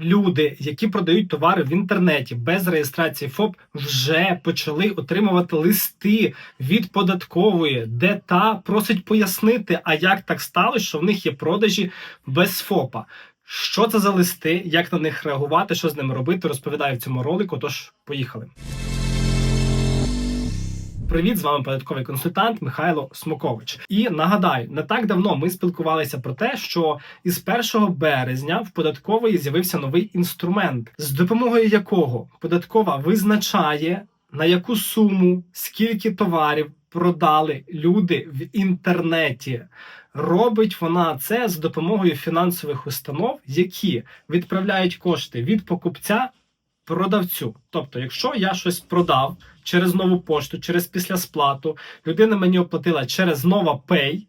люди, які продають товари в інтернеті без реєстрації ФОП, вже почали отримувати листи від податкової, де та просить пояснити, а як так сталося, що в них є продажі без ФОПа. Що це за листи, як на них реагувати, що з ними робити, розповідаю в цьому ролику. Тож поїхали. Привіт, з вами податковий консультант Михайло Смокович. І нагадаю, не так давно ми спілкувалися про те, що із 1 березня в податкової з'явився новий інструмент, з допомогою якого податкова визначає на яку суму, скільки товарів продали люди в інтернеті. Робить вона це з допомогою фінансових установ, які відправляють кошти від покупця продавцю. Тобто, якщо я щось продав через нову пошту, через після сплату, людина мені оплатила через нова Pay,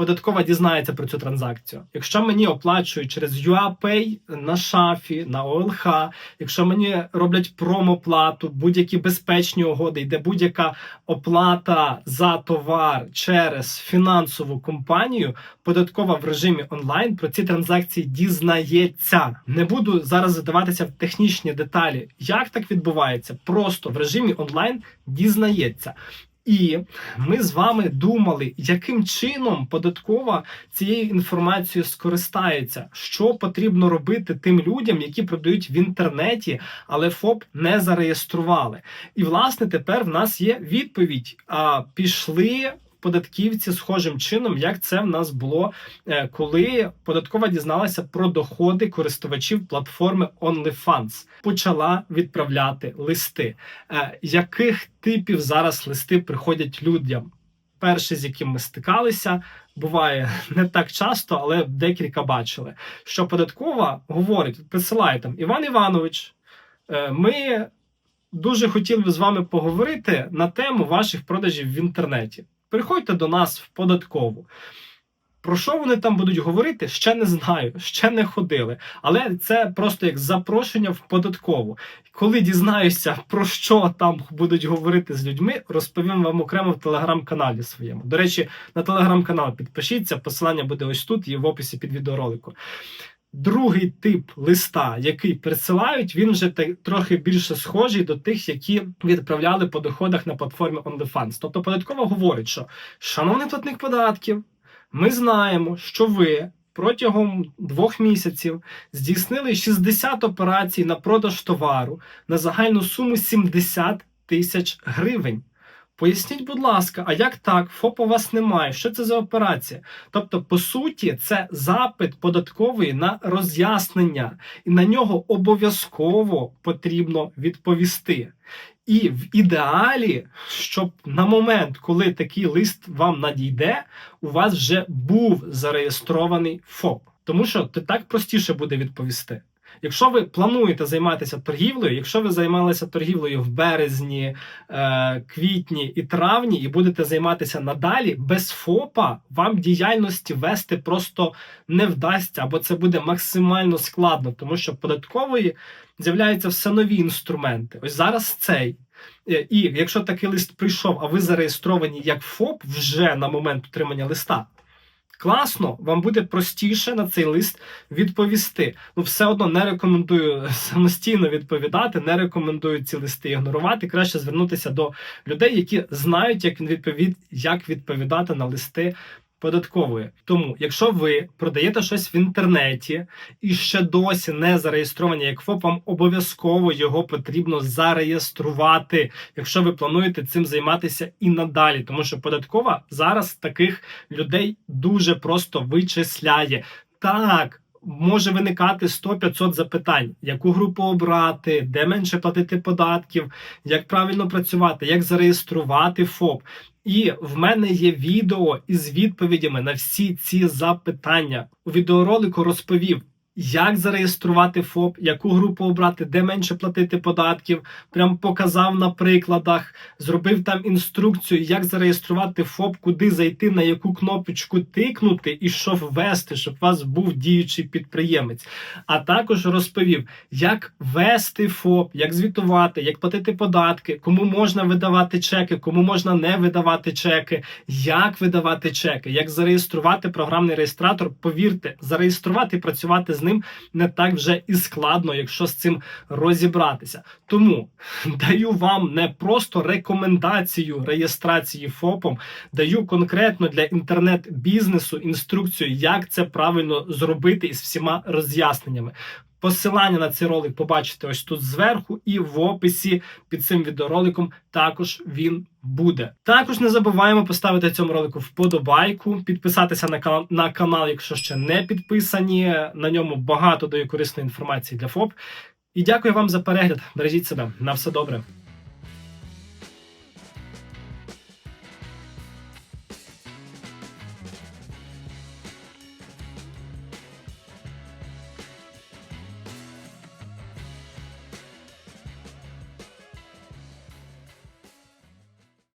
податкова дізнається про цю транзакцію. Якщо мені оплачують через UAPay на шафі, на ОЛХ, якщо мені роблять промоплату, будь-які безпечні угоди, йде будь-яка оплата за товар через фінансову компанію, податкова в режимі онлайн про ці транзакції дізнається. Не буду зараз задаватися в технічні деталі, як так відбувається. Просто в режимі онлайн дізнається. І ми з вами думали, яким чином податкова цією інформацією скористається, що потрібно робити тим людям, які продають в інтернеті, але ФОП не зареєстрували. І власне тепер в нас є відповідь: а пішли. Податківці схожим чином, як це в нас було, е, коли податкова дізналася про доходи користувачів платформи OnlyFans, почала відправляти листи. Е, Яких типів зараз листи приходять людям? Перший, з яким ми стикалися, буває не так часто, але декілька бачили. Що податкова говорить, присилає там Іван Іванович, е, ми дуже хотіли б з вами поговорити на тему ваших продажів в інтернеті. Приходьте до нас в податкову. Про що вони там будуть говорити, ще не знаю, ще не ходили. Але це просто як запрошення в податкову. Коли дізнаюся, про що там будуть говорити з людьми, розповім вам окремо в телеграм-каналі своєму. До речі, на телеграм-канал підпишіться, посилання буде ось тут і в описі під відеоролику. Другий тип листа, який присилають, він вже трохи більше схожий до тих, які відправляли по доходах на платформі OnlyFans. Тобто податкова говорить, що шановний платник податків, ми знаємо, що ви протягом двох місяців здійснили 60 операцій на продаж товару на загальну суму 70 тисяч гривень. Поясніть, будь ласка, а як так? ФОП у вас немає? Що це за операція? Тобто, по суті, це запит податкової на роз'яснення, і на нього обов'язково потрібно відповісти. І в ідеалі, щоб на момент, коли такий лист вам надійде, у вас вже був зареєстрований ФОП. Тому що це так простіше буде відповісти. Якщо ви плануєте займатися торгівлею, якщо ви займалися торгівлею в березні, е, квітні і травні, і будете займатися надалі, без ФОПа вам діяльності вести просто не вдасться, або це буде максимально складно, тому що податкової з'являються все нові інструменти. Ось зараз цей. Е, І якщо такий лист прийшов, а ви зареєстровані як ФОП вже на момент отримання листа. Класно, вам буде простіше на цей лист відповісти. Ну, все одно не рекомендую самостійно відповідати, не рекомендую ці листи ігнорувати. Краще звернутися до людей, які знають, як відповід, як відповідати на листи податкової. Тому, якщо ви продаєте щось в інтернеті і ще досі не зареєстровані як ФОП, вам обов'язково його потрібно зареєструвати, якщо ви плануєте цим займатися і надалі, тому що податкова зараз таких людей дуже просто вичисляє. Так. Може виникати 100-500 запитань, яку групу обрати, де менше платити податків, як правильно працювати, як зареєструвати ФОП. І в мене є відео із відповідями на всі ці запитання. У відеоролику розповів, як зареєструвати ФОП, яку групу обрати, де менше платити податків. Прям показав на прикладах, зробив там інструкцію, як зареєструвати ФОП, куди зайти, на яку кнопочку тикнути і що ввести, щоб у вас був діючий підприємець. А також розповів, як вести ФОП, як звітувати, як платити податки, кому можна видавати чеки, кому можна не видавати чеки, як видавати чеки, як зареєструвати програмний реєстратор. Повірте, зареєструвати і працювати з ним ним не так вже і складно, якщо з цим розібратися. Тому даю вам не просто рекомендацію реєстрації ФОПом, даю конкретно для інтернет-бізнесу інструкцію, як це правильно зробити із всіма роз'ясненнями. Посилання на цей ролик побачите ось тут зверху, і в описі під цим відеороликом також він буде. Також не забуваємо поставити цьому ролику вподобайку, підписатися на канал, на канал, якщо ще не підписані. На ньому багато дає корисної інформації для ФОП. І дякую вам за перегляд. Бережіть себе. На все добре.